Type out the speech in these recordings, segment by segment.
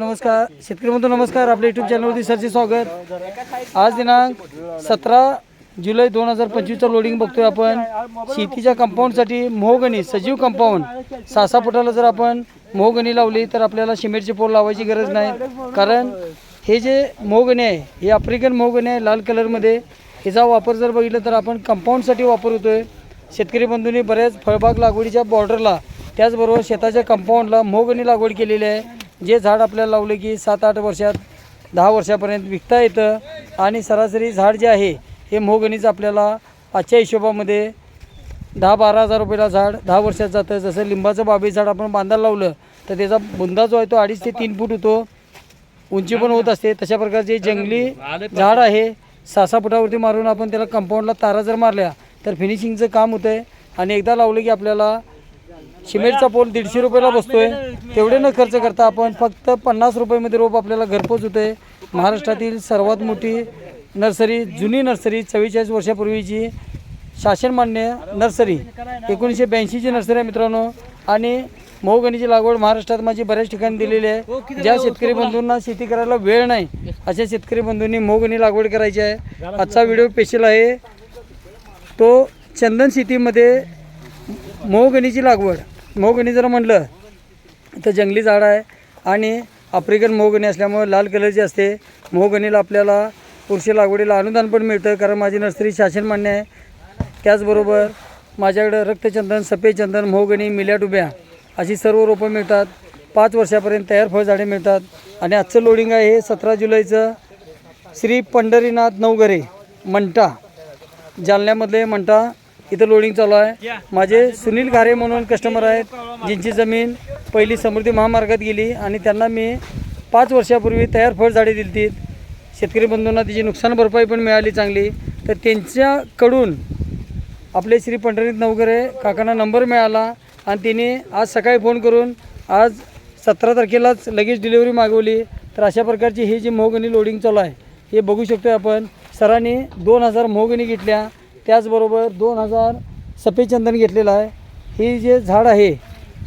नमस्कार. शेतकरी बंधू नमस्कार. आपल्या युट्यूब चॅनलवरती सरचे स्वागत. आज दिनांक सतरा जुलै दोन हजार पंचवीसचं लोडिंग बघतोय आपण. शेतीच्या कंपाऊंडसाठी मोहगणी सजीव कंपाऊंड सासापुटाला फुटाला जर आपण मोहगणी लावली तर आपल्याला सिमेंटचे पोल लावायची गरज नाही. कारण हे जे मोहगणी आहे हे आफ्रिकन मोहगणी आहे लाल कलरमध्ये. हिचा वापर जर बघितलं तर आपण कंपाऊंडसाठी वापर होतोय. शेतकरी बंधूंनी बऱ्याच फळबाग लागवडीच्या बॉर्डरला त्याचबरोबर शेताच्या कंपाऊंडला मोहगणी लागवड केलेली आहे. जे झाड आपल्याला लावले की सात आठ वर्षात दहा वर्षापर्यंत विकता येतं आणि सरासरी झाड जे आहे हे मोहगणीचं आपल्याला आजच्या हिशोबामध्ये दहा बारा हजार रुपयाला झाड दहा वर्षात जातं. जसं लिंबाचं बाबी झाड आपण बांधायला लावलं तर त्याचा बुंदा जो आहे तो अडीच ते तीन फूट होतो. उंची पण होत असते. तशा प्रकारचे जंगली झाड आहे. सहा सहा फुटावरती मारून आपण त्याला कंपाऊंडला तारा जर मारल्या तर फिनिशिंगचं काम होतं आहे आणि एकदा लावलं की आपल्याला सिमेंटचा पोल दीडशे रुपयाला बसतोय. तेवढे न खर्च करता आपण फक्त पन्नास रुपयामध्ये रोप आपल्याला घरपोच होते महाराष्ट्रातील सर्वात मोठी नर्सरी जुनी नर्सरी चव्वेचाळीस वर्षापूर्वीची शासनमान्य नर्सरी एकोणीसशे ब्याऐंशीची नर्सरी आहे मित्रांनो. आणि मोहगणीची लागवड महाराष्ट्रात माझी बऱ्याच ठिकाणी दिलेली आहे. ज्या शेतकरी बंधूंना शेती करायला वेळ नाही अशा शेतकरी बंधूंनी मोहगणी लागवड करायची आहे. आजचा व्हिडिओ स्पेशल आहे. तो चंदन शेतीमध्ये मोहगणीची लागवड. मोहगणी जर म्हटलं तर जंगली झाड आहे आणि आफ्रिकन मोहगणी असल्यामुळे लाल कलरची असते मोहगणीला आपल्याला पुरुष लागवडीला अनुदान पण मिळतं. कारण माझी नर्सरी शासन मान्य आहे. त्याचबरोबर माझ्याकडं रक्तचंदन सफेद चंदन मोहगणी मिल्या डुब्या अशी सर्व रोपं मिळतात. पाच वर्षापर्यंत तयार फळझाडे मिळतात. आणि आजचं लोडिंग आहे हे सतरा जुलैचं श्री पंढरीनाथ नवघरे मंटा. जालन्यामधले मंटा इथं लोडिंग चालू आहे. माझे सुनील घारे म्हणून कस्टमर आहेत ज्यांची जमीन पहिली समृद्धी महामार्गात गेली आणि त्यांना मी पाच वर्षापूर्वी तयार फळझाडे दिली शेतकरी बंधूंना तिची नुकसान भरपाई पण मिळाली चांगली. तर त्यांच्याकडून आपले श्री पंढरीत नवघरे काकांना नंबर मिळाला आणि तिने आज सकाळी फोन करून आज सतरा तारखेलाच लगेच डिलिव्हरी मागवली. तर अशा प्रकारची ही जी मोहगणी लोडिंग चालू आहे हे बघू शकतो आपण. सरांनी दोन हजार मोहगणी घेतल्या. त्याचबरोबर दोन हजार सफेद चंदन घेतलेलं आहे. हे जे झाड आहे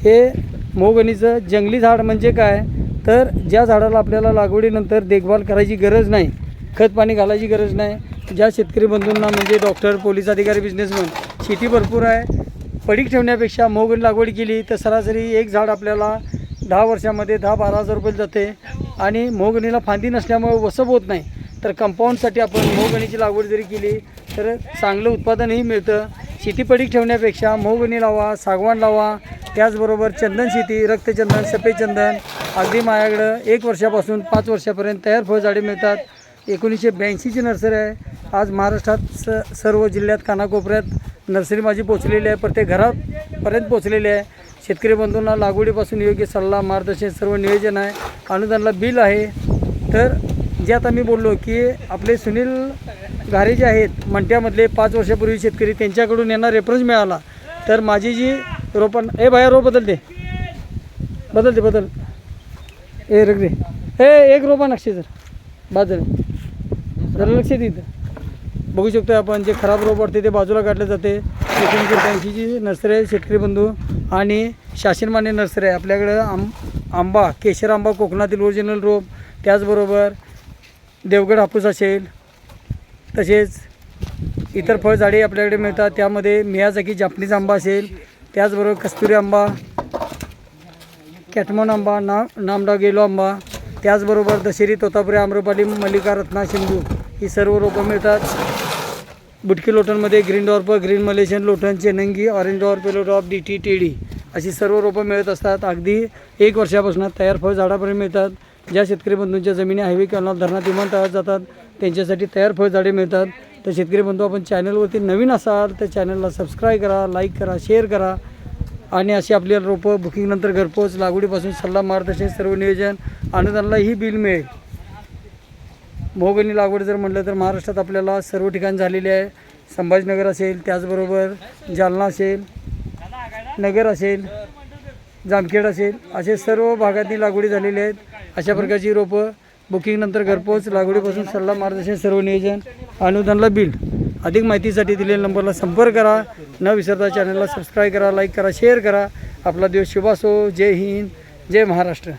हे मोगणीचं जंगली झाड म्हणजे काय? तर ज्या झाडाला आपल्याला लागवडीनंतर देखभाल करायची गरज नाही खत पाणी घालायची गरज नाही ज्या शेतकरी बंधूंना म्हणजे डॉक्टर पोलीस अधिकारी बिझनेसमॅन शेती भरपूर आहे. पडीक ठेवण्यापेक्षा मोगण लागवड केली तर सरासरी एक झाड आपल्याला दहा वर्षामध्ये दहा बारा हजार रुपये जाते आणि मोगणीला फांदी नसल्यामुळे वसप होत नाही. तर कंपाऊंडसाठी आपण मोगणीची लागवड जरी केली तर चांगलं उत्पादनही मिळतं. शेती पडीक ठेवण्यापेक्षा मोगणी लावा सागवान लावा. त्याचबरोबर चंदन शेती रक्तचंदन सफेद चंदन अगदी माझ्याकडं एक वर्षापासून पाच वर्षापर्यंत तयार फळझाडे मिळतात. एकोणीसशे ब्याऐंशीची नर्सरी आहे. आज महाराष्ट्रात स सर्व जिल्ह्यात कानाकोपऱ्यात नर्सरी माझी पोचलेली आहे. प्रत्येक घरापर्यंत पोचलेली आहे. शेतकरी बंधूंना लागवडीपासून योग्य सल्ला मार्गदर्शन सर्व नियोजन आहे. अनुदानला बिल आहे. तर जे आता मी बोललो की आपले सुनील घारे जे आहेत मंट्यामधले पाच वर्षापूर्वी शेतकरी त्यांच्याकडून यांना रेफरन्स मिळाला. तर माझी जी रोपण ए भाया रोप बदलते बदलते बदल ए रग ए एक रोपा नक्षी जर. बाजूला जरा लक्ष दे बघू शकतो आपण जे खराब रोप वाटते ते बाजूला काढले जाते. एकोणीसशे जी नर्सरी आहे शेतकरी बंधू आणि शासनमान्य नर्सरी आहे. आपल्याकडं आंब आंबा केशर आंबा कोकणातील ओरिजिनल रोप त्याचबरोबर देवगड हापूस असेल तसेच इतर फळझाडे आपल्याकडे मिळतात. त्यामध्ये मियाजाकी जापनीज आंबा असेल त्याचबरोबर कस्तुरी आंबा कॅटमॉन आंबा ना नामडा गेलो आंबा त्याचबरोबर दशेरी तोतापुरी आम्रपाली मल्लिका रत्ना सिंधू ही सर्व रोपं मिळतात. बुटकी लोटनमध्ये ग्रीन डॉर्प ग्रीन मलेशियन लोटन चेनंगी orange dwarf yellow dwarf D T T D अशी सर्व रोपं मिळत असतात. अगदी एक वर्षापासून तयार फळ झाडापर्यंत मिळतात. ज्या शेतकरी बंधूंच्या जमिनी हायवे किंवा धरणात विमानतळात जातात त्यांच्यासाठी तयार फळझाडे मिळतात. तर शेतकरी बंधू आपण चॅनलवरती नवीन असाल तर चॅनलला सबस्क्राईब करा लाईक करा शेअर करा. आणि अशी आपल्याला रोपं बुकिंगनंतर घरपोच लागवडीपासून सल्ला मार्गदर्शन सर्व नियोजन अनुदानाला ही बिल मिळेल. मोगनी लागवड जर म्हटलं तर महाराष्ट्रात आपल्याला सर्व ठिकाण झालेली आहे. संभाजीनगर असेल त्याचबरोबर जालना असेल नगर असेल जामखेड असेल असे सर्व भागातली लागवडी झालेली आहेत. अशा प्रकारची रोपं बुकिंगनंतर घरपोच लागवडीपासून सल्ला मार्गदर्शन सर्व नियोजन. अनुदानला बिल. अधिक माहितीसाठी दिलेल्या नंबरला संपर्क करा. न विसरता चॅनलला सबस्क्राईब करा लाईक करा शेअर करा. आपला दिवस शुभ असो. जय हिंद. जय महाराष्ट्र.